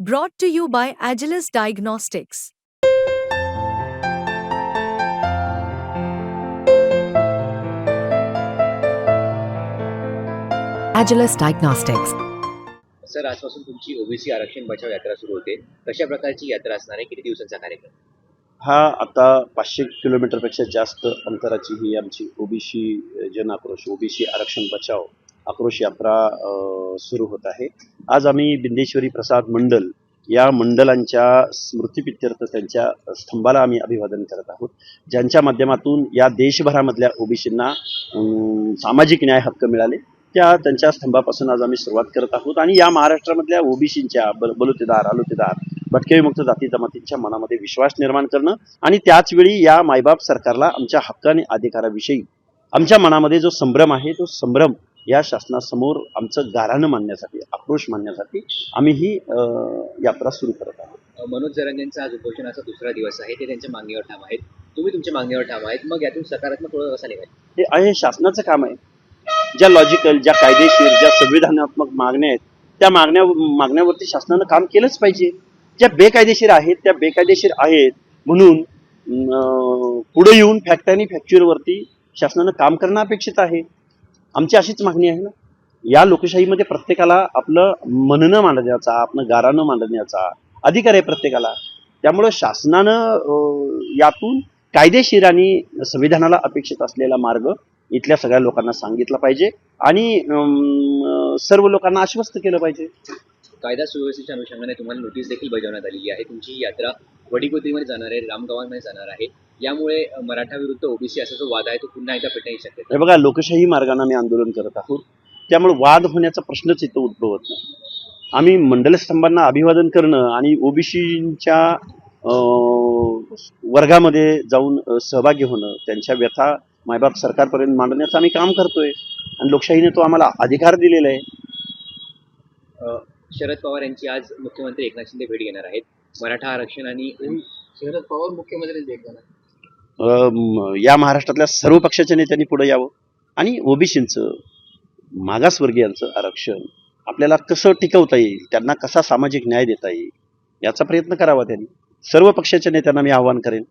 Brought to you by Agilus Diagnostics. Agilus Diagnostics. Sir आजपासून तुमची OBC आरक्षण बचाव यात्रा सुरू होते कशा प्रकारची यात्रा असणार आहे किती दिवसांचा कार्यक्रम हा आता पाचशे किलोमीटरपेक्षा जास्त अंतराची ही आमची ओबीसी जन आक्रोश ओबीसी आरक्षण बचाव आक्रोश यात्रा सुरू होत आहे. आज आम्ही बिंदेश्वरी प्रसाद मंडल या मंडलांच्या स्मृतिपित्यर्थ त्यांच्या स्तंभाला आम्ही अभिवादन करत आहोत. ज्यांच्या माध्यमातून या देशभरामधल्या ओबीसींना सामाजिक न्याय हक्क मिळाले त्या त्यांच्या स्तंभापासून आज आम्ही सुरुवात करत आहोत. आणि या महाराष्ट्रामधल्या ओबीसींच्या बल बलुतेदार आलुतेदार भटकेविमुक्त जाती जमातींच्या मनामध्ये विश्वास निर्माण करणं आणि त्याचवेळी या मायबाप सरकारला आमच्या हक्क आणि अधिकाराविषयी आमच्या मनामध्ये जो संभ्रम आहे तो संभ्रम या शासनासमोर आमचं गाऱ्हाणं मांडण्यासाठी आक्रोश मांडण्यासाठी आम्ही ही यात्रा सुरू करत आहोत. मनोज जरांगेंचा आज उपोषणाचा दुसरा दिवस आहे. ते त्यांच्या मागणीवर ठाम आहेत. तुम्ही तुमच्या मागणीवर ठाम आहेत. मग यातून सकारात्मक ओळख कसा निघाल? हे आहे शासनाचं काम आहे. ज्या लॉजिकल ज्या कायदेशीर ज्या संविधानात्मक मागण्या आहेत त्या मागण्या मागण्यावरती शासनानं काम केलंच पाहिजे. ज्या बेकायदेशीर आहेत त्या बेकायदेशीर आहेत म्हणून पुढे येऊन फॅक्ट आणि फॅक्च्युअरवरती शासनानं काम करणं अपेक्षित आहे. आमची अशीच मागणी आहे ना? या लोकशाहीमध्ये प्रत्येकाला आपलं म्हणणं मांडण्याचा आपलं गारानं मांडण्याचा अधिकार आहे प्रत्येकाला. त्यामुळं शासनानं यातून कायदेशीर आणि संविधानाला अपेक्षित असलेला मार्ग इथल्या सगळ्या लोकांना सांगितला पाहिजे आणि अं, सर्व लोकांना आश्वस्त केलं पाहिजे. कायदा सुव्यवस्थेच्या अनुषंगाने तुम्हाला नोटीस देखील बजावण्यात आलेली आहे. तुमची ही यात्रा वडीकोतीमध्ये जाणार आहे रामगावांमध्ये जाणार आहे. यामुळे मराठा विरुद्ध ओबीसी असा जो वाद आहे तो पुन्हा एकदा पेटण्याची शक्यता हे बघा लोकशाही मार्गाने आम्ही आंदोलन करत आहोत. त्यामुळे वाद होण्याचा प्रश्नच इथं उद्भवत नाही. आम्ही मंडलस्तंभांना अभिवादन करणं आणि ओबीसीच्या वर्गामध्ये जाऊन सहभागी होणं त्यांच्या व्यथा मायबाप सरकारपर्यंत मांडण्याचं आम्ही काम करतोय. आणि लोकशाहीने तो आम्हाला अधिकार दिलेला आहे. शरद पवार यांची आज मुख्यमंत्री एकनाथ शिंदे भेट घेणार आहेत. मराठा आरक्षण आणि शरद पवार मुख्यमंत्री भेट घेणार. या महाराष्ट्रातल्या सर्व पक्षाच्या नेत्यांनी पुढे यावं आणि ओबीसींचं मागासवर्गीयांचं आरक्षण आपल्याला कसं टिकवता येईल त्यांना कसा सामाजिक न्याय देता येईल याचा प्रयत्न करावा त्यांनी. सर्व पक्षाच्या नेत्यांना मी आवाहन करेन.